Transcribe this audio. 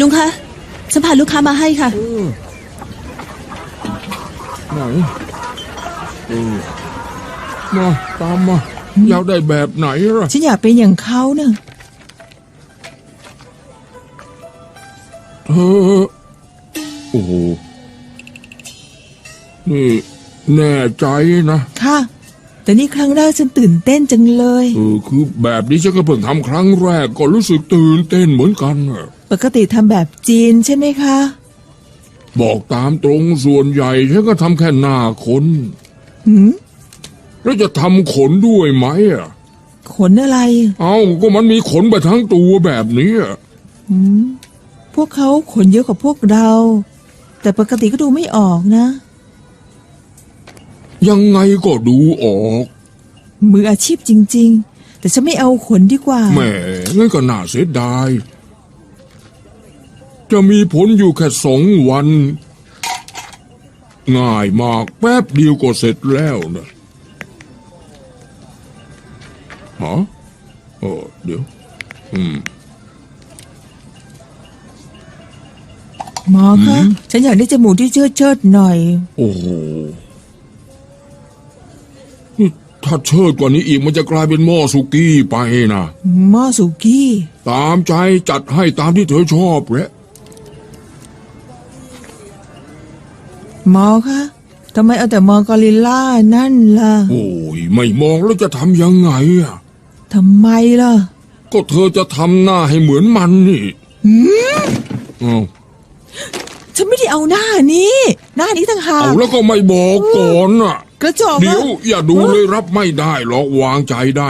ลุงคะฉันพาลูกค้ามาให้ค่ะเออไหนเออมาตามมาอยากได้แบบไหนล่ะฉันอยากเป็นอย่างเขาเนอะเธอโอ้โหนี่แน่ใจนะค่ะ แต่นี่ครั้งแรกฉันตื่นเต้นจังเลย เออคือแบบนี้ฉันก็เพิ่งทำครั้งแรกก็รู้สึกตื่นเต้นเหมือนกันน่ะ ปกติทำแบบจีนใช่ไหมคะ บอกตามตรงส่วนใหญ่ฉันก็ทำแค่หน้าขนหืม แล้วจะทำขนด้วยไหมอะ ขนอะไร เอ้าก็มันมีขนไปทั้งตัวแบบนี้อะหืม พวกเขาขนเยอะกว่าพวกเรา แต่ปกติก็ดูไม่ออกนะ ยังไงก็ดูออก มืออาชีพจริง ๆ แต่ฉันไม่เอาขนดีกว่า แหมงั้นก็น่าเสียดาย จะมีผลอยู่แค่สองวัน ง่ายมากแป๊บเดียวก็เสร็จแล้วนะฮะเออเดี๋ยว อืม หมอคะ ฉันอยากได้จมูกที่เชิดเชิดๆหน่อย โอ้โหนี่ถ้าเชิดกว่านี้อีกมันจะกลายเป็นหม้อสุกี้ไปนะ หม้อสุกี้ ตามใจจัดให้ตามที่เธอชอบแหละ มอคะทำไมเอาแต่มองกอริลล่านั่นล่ะ โอ้ยไม่มองแล้วจะทำยังไงอะทำไมล่ะ ก็เธอจะทำหน้าให้เหมือนมันนี่เอาฉันไม่ได้เอาหน้านี้ หน้านี้ต่างหาเอากแล้วก็ไม่บอกก่อนอะ กระจอกอะเดี๋ยวอย่าดูเลยรับไม่ได้หรอกวางใจได้